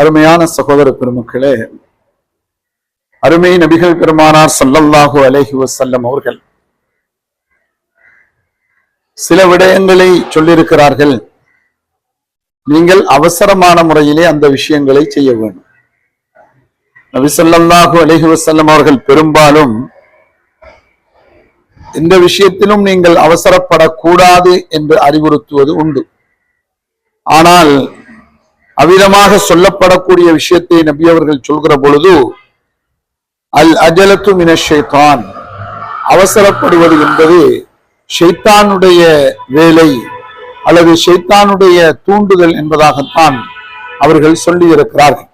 அருமையான சகோதர பெருமக்களே அருமை நபிகள் பெருமானார் சல்லல்லாஹு அலைஹி வசல்லம் அவர்கள் சில விடயங்களை சொல்லியிருக்கிறார்கள். நீங்கள் அவசரமான முறையிலே அந்த விஷயங்களை செய்ய வேண்டும். நபி ஸல்லல்லாஹு அலைஹி வஸல்லம் அவர்கள் பெரும்பாலும் இந்த விஷயத்திலும் நீங்கள் அவசரப்படக்கூடாது என்று அறிவுறுத்துவது உண்டு. ஆனால் அவ்விதமாக சொல்லப்படக்கூடிய விஷயத்தை நபி அவர்கள் சொல்கிற பொழுது அல் அஜலத்து மின அவசரப்படுவது என்பது ஷைத்தானுடைய வேலை அல்லது ஷைத்தானுடைய தூண்டுதல் என்பதாகத்தான் அவர்கள் சொல்லியிருக்கிறார்கள்.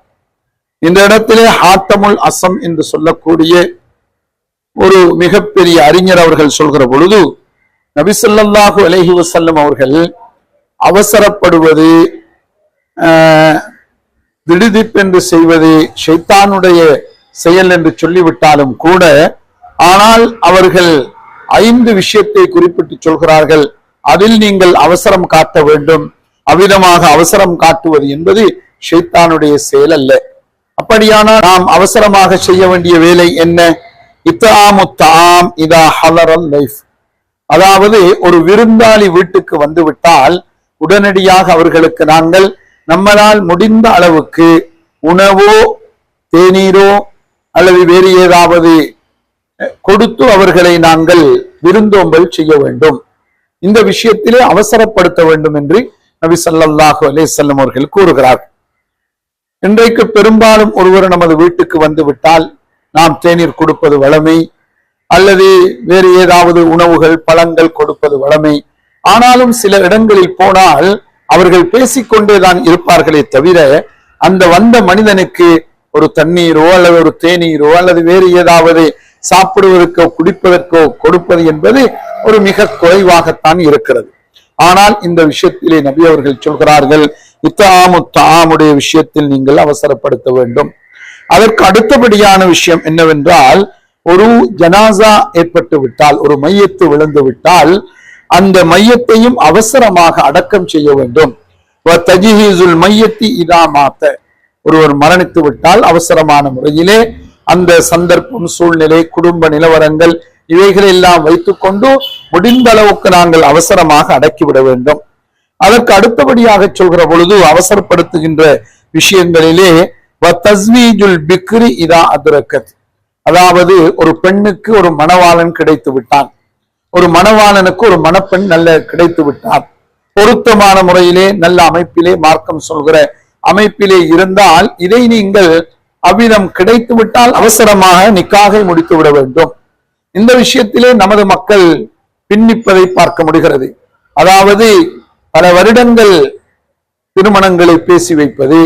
இந்த இடத்திலே ஹாத்தமுல் அசம் என்று சொல்லக்கூடிய ஒரு மிகப்பெரிய அறிஞர் அவர்கள் சொல்கிற பொழுது நபிசல்லாஹு அலஹி வசல்லம் அவர்கள் அவசரப்படுவது திடுதிப்பென்று செய்வது ஷைத்தானுடைய செயல் என்று சொல்லிவிட்டாலும் கூட ஆனால் அவர்கள் ஐந்து விஷயத்தை குறிப்பிட்டு சொல்கிறார்கள். அதில் நீங்கள் அவசரம் காட்ட வேண்டும். அவ்விதமாக அவசரம் காட்டுவது என்பது ஷைத்தானுடைய செயல் அல்ல அப்படியானால் நாம் அவசரமாக செய்ய வேண்டிய வேலை என்ன? இத்தாமு இதா ஹலரல் லைஃப். அதாவது ஒரு விருந்தாளி வீட்டுக்கு வந்துவிட்டால் உடனடியாக அவர்களுக்கு நாங்கள் நம்மளால் முடிந்த அளவுக்கு உணவோ தேநீரோ அல்லது வேறு ஏதாவது கொடுத்து அவர்களை நாங்கள் விருந்தோம்பல் செய்ய வேண்டும். இந்த விஷயத்திலே அவசரப்படுத்த வேண்டும் என்று நபி சல்லாஹு அலைஹி அவர்கள் கூறுகிறார். இன்றைக்கு பெரும்பாலும் ஒருவர் நமது வீட்டுக்கு வந்து விட்டால் நாம் தேநீர் கொடுப்பது வளமை அல்லது வேறு ஏதாவது உணவுகள் பழங்கள் கொடுப்பது வளமை ஆனாலும் சில இடங்களில் போனால் அவர்கள் பேசிக்கொண்டேதான் இருப்பார்களே தவிர அந்த வந்த மனிதனுக்கு ஒரு தண்ணீரோ அல்லது ஒரு தேநீரோ அல்லது வேறு ஏதாவது சாப்பிடுவதற்கோ குடிப்பதற்கோ கொடுப்பது என்பது ஒரு மிக குறைவாகத்தான் இருக்கிறது. ஆனால் இந்த விஷயத்திலே நபி அவர்கள் சொல்கிறார்கள் இத்தாமு தாமுடைய விஷயத்தில் நீங்கள் அவசரப்படுத்த வேண்டும். அதற்கு அடுத்தபடியான விஷயம் என்னவென்றால் ஒரு ஜனாசா ஏற்பட்டு விட்டால் ஒரு மையத்து விழுந்து விட்டால் அந்த மையத்தையும் அவசரமாக அடக்கம் செய்ய வேண்டும். மையத்தி இதாமாத்த ஒருவர் மரணித்து விட்டால் அவசரமான முறையிலே அந்த சந்தர்ப்பம் சூழ்நிலை குடும்ப நிலவரங்கள் இவைகளை எல்லாம் வைத்துக்கொண்டு முடிந்த அளவுக்கு நாங்கள் அவசரமாக அடக்கிவிட வேண்டும். அதற்கு அடுத்தபடியாக சொல்கிற பொழுது அவசரப்படுத்துகின்ற விஷயங்களிலே தஸ்வீஜுல் பிக்ரி இதா அதுரக்கத். அதாவது ஒரு பெண்ணுக்கு ஒரு மணவாளன் கிடைத்து விட்டான். ஒரு மணவாளனுக்கு ஒரு மணப்பெண் நல்ல கிடைத்து விட்டார். பொருத்தமான முறையிலே நல்ல அமைப்பிலே மார்க்கம் சொல்கிற அமைப்பிலே இருந்தால் இதை நீங்கள் அவ்விதம் கிடைத்து விட்டால் அவசரமாக நிக்காகை முடித்து விட வேண்டும். இந்த விஷயத்திலே நமது மக்கள் பின்னிப்பதை பார்க்க முடிகிறது. அதாவது பல வருடங்கள் திருமணங்களை பேசி வைப்பது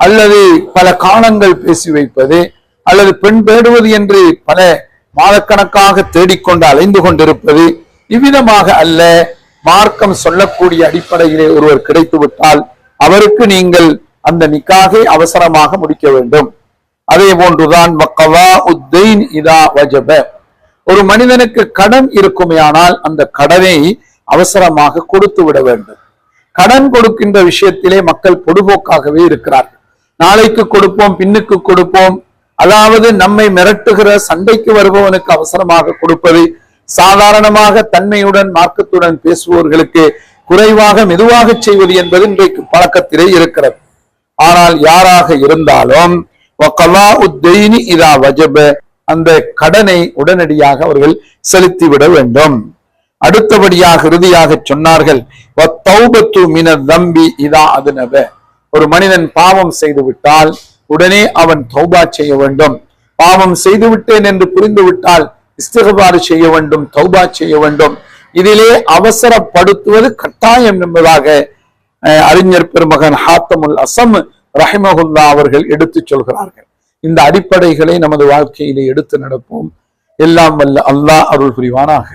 அல்லது பல காலங்கள் பேசி வைப்பது அல்லது பெண் பேடுவது என்று பல மாதக்கணக்காக தேடிக்கொண்டு அலைந்து கொண்டிருப்பது இவ்விதமாக அல்ல. மார்க்கம் சொல்லக்கூடிய அடிப்படையிலே ஒருவர் கிடைத்து விட்டால் அவருக்கு நீங்கள் அந்த நிக்காகை அவசரமாக முடிக்க வேண்டும். அதே போன்றுதான் இதா ஒரு மனிதனுக்கு கடன் இருக்குமேயானால் அந்த கடனை அவசரமாக கொடுத்து விட வேண்டும். கடன் கொடுக்கின்ற விஷயத்திலே மக்கள் பொடுபோக்காகவே இருக்கிறார்கள். நாளைக்கு கொடுப்போம் பின்னுக்கு கொடுப்போம் அதாவது நம்மை மிரட்டுகிற சண்டைக்கு வருபவனுக்கு அவசரமாக கொடுப்பது சாதாரணமாக தன்மையுடன் மார்க்கத்துடன் பேசுபவர்களுக்கு குறைவாக மெதுவாக செய்வது என்பது இன்றைக்கு பழக்கத்திலே இருக்கிறது. ஆனால் யாராக இருந்தாலும் உத்தைனி இதா வஜப அந்த கடனை உடனடியாக அவர்கள் செலுத்திவிட வேண்டும். அடுத்தபடியாக இறுதியாக சொன்னார்கள் மின தம்பி இதா அதுனவ ஒரு மனிதன் பாவம் செய்து விட்டால் உடனே அவன் தௌபா செய்ய வேண்டும். பாவம் செய்து விட்டேன் என்று புரிந்து விட்டால் இஸ்திகபாறு செய்ய வேண்டும் தௌபா செய்ய வேண்டும். இதிலே அவசரப்படுத்துவது கட்டாயம் என்பதாக அஹ், அறிஞர் பெருமகன் ஹாத்தமுல் அசம் ரஹிமகுல்லா அவர்கள் எடுத்துச் சொல்கிறார்கள். இந்த அடிப்படைகளை நமது வாழ்க்கையிலே எடுத்து நடப்போம். எல்லாம் வல்ல அல்லாஹ் அருள் புரிவானாக.